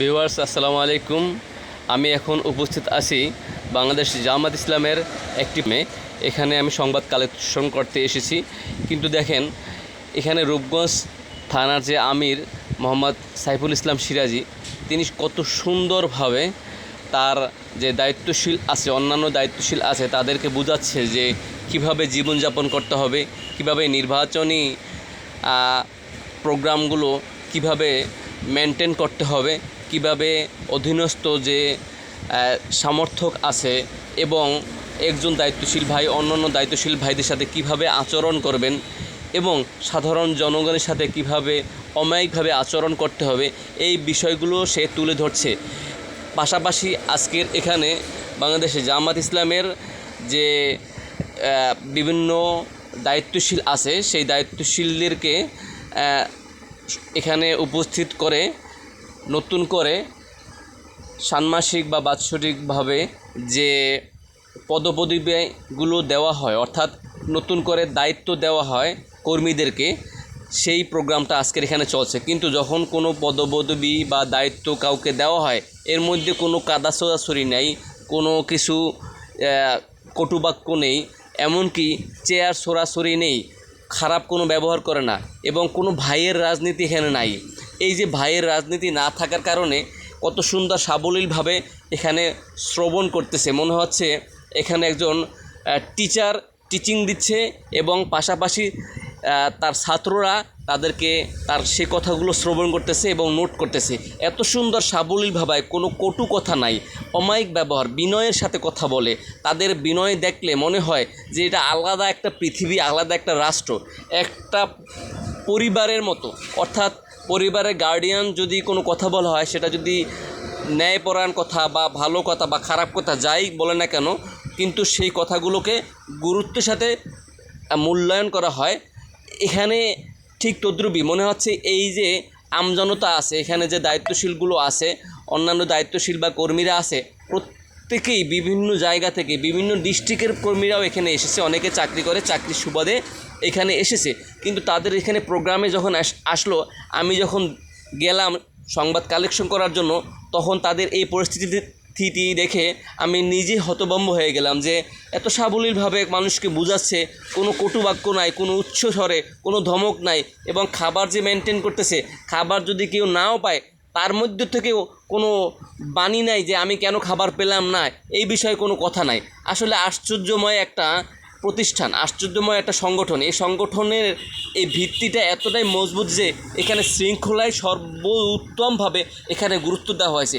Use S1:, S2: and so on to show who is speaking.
S1: Viewers, আসসালামু আলাইকুম। আমি এখন উপস্থিত আছি বাংলাদেশ জামাত ইসলামের একটি মে এখানে আমি সংবাদ কালেকশন করতে এসেছি। কিন্তু দেখেন, এখানে রূপগঞ্জ থানার যে আমির মোহাম্মদ সাইফুল ইসলাম সিরাজি, তিনি কত সুন্দরভাবে তার যে দায়িত্বশীল আছে, অন্যান্য দায়িত্বশীল আছে, তাদেরকে বোঝাচ্ছে যে কীভাবে জীবনযাপন করতে হবে, কীভাবে নির্বাচনী প্রোগ্রামগুলো কীভাবে মেনটেন করতে হবে কীভাবে অধীনস্থ যে সমর্থক আছে এবং একজন দায়িত্বশীল ভাই অন্যান্য দায়িত্বশীল ভাইদের সাথে কীভাবে আচরণ করবেন এবং সাধারণ জনগণের সাথে কীভাবে অমায়িকভাবে আচরণ করতে হবে, এই বিষয়গুলো সে তুলে ধরছে। পাশাপাশি আজকের এখানে বাংলাদেশে জামাত ইসলামের যে বিভিন্ন দায়িত্বশীল আছে, সেই দায়িত্বশীলদেরকে এখানে উপস্থিত করে নতুন করে ষান্মাসিক বা বাৎসরিকভাবে যে পদপদবীগুলো দেওয়া হয়, অর্থাৎ নতুন করে দায়িত্ব দেওয়া হয় কর্মীদেরকে, সেই প্রোগ্রামটা আজকের এখানে চলছে। কিন্তু যখন কোনো পদপদবী বা দায়িত্ব কাউকে দেওয়া হয়, এর মধ্যে কোনো কাদা ছোড়াছড়ি নেই, কোনো কিছু কটুবাক্য নেই, এমনকি চেয়ার সরাসরি নেই, খারাপ কোনো ব্যবহার করে না এবং কোনো ভাইয়ের রাজনীতি এখানে নাই। এই যে ভাইয়ের রাজনীতি না থাকার কারণে কত সুন্দর সাবলীলভাবে এখানে শ্রবণ করতেছে। মনে হচ্ছে এখানে একজন টিচার টিচিং দিচ্ছে এবং পাশাপাশি তার ছাত্ররা তাদেরকে তার সে কথাগুলো শ্রবণ করতেছে এবং নোট করতেছে। এত সুন্দর সাবলীলভাবে কোনো কটু কথা নাই। অমায়িক ব্যবহার, বিনয়ের সাথে কথা বলে। তাদের বিনয় দেখলে মনে হয় যে এটা আলাদা একটা পৃথিবী, আলাদা একটা রাষ্ট্র। একটা পরিবারের মতো। অর্থাৎ পরিবারের গার্ডিয়ান যদি কোনো কথা বলা হয়, সেটা যদি ন্যায়পরায়ণ কথা বা ভালো কথা বা খারাপ কথা যাই বলে না কেন, কিন্তু সেই কথাগুলোকে গুরুত্বের সাথে মূল্যায়ন করা হয়। এখানে ঠিক তদ্রুপই মনে হচ্ছে এই যে আমজনতা আছে, এখানে যে দায়িত্বশীলগুলো আছে, অন্যান্য দায়িত্বশীল বা কর্মীরা আছে প্রত্যেকেই বিভিন্ন জায়গা থেকে বিভিন্ন ডিস্ট্রিক্টের কর্মীরাও এখানে এসেছে। অনেকে চাকরি করে, চাকরির সুবাদে এখানে এসেছে। কিন্তু তাদের এখানে প্রোগ্রামে যখন আস- আসলো, আমি যখন গেলাম সংবাদ কালেকশন করার জন্য, তখন তাদের এই পরিস্থিতি স্থিতি দেখে আমি নিজে হতভম্ব হয়ে গেলাম যে, এত সাবলীলভাবে মানুষকে বুঝাচ্ছে, কোনো কটুবাক্য নাই, কোনো উচ্চ স্বরে কোনো ধমক নাই এবং খাবার যে মেনটেন করতেছে, খাবার যদি কেউ নাও পায় তার মধ্যে থেকেও কোনো বাণী নাই যে আমি কেন খাবার পেলাম না, এই বিষয়ে কোনো কথা নাই। আসলে আশ্চর্যময় একটা প্রতিষ্ঠান, আশ্চর্যময় একটা সংগঠন। এই সংগঠনের এই ভিত্তিটা এতটাই মজবুত যে এখানে শৃঙ্খলায় সর্বোত্তমভাবে এখানে গুরুত্ব দেওয়া হয়েছে।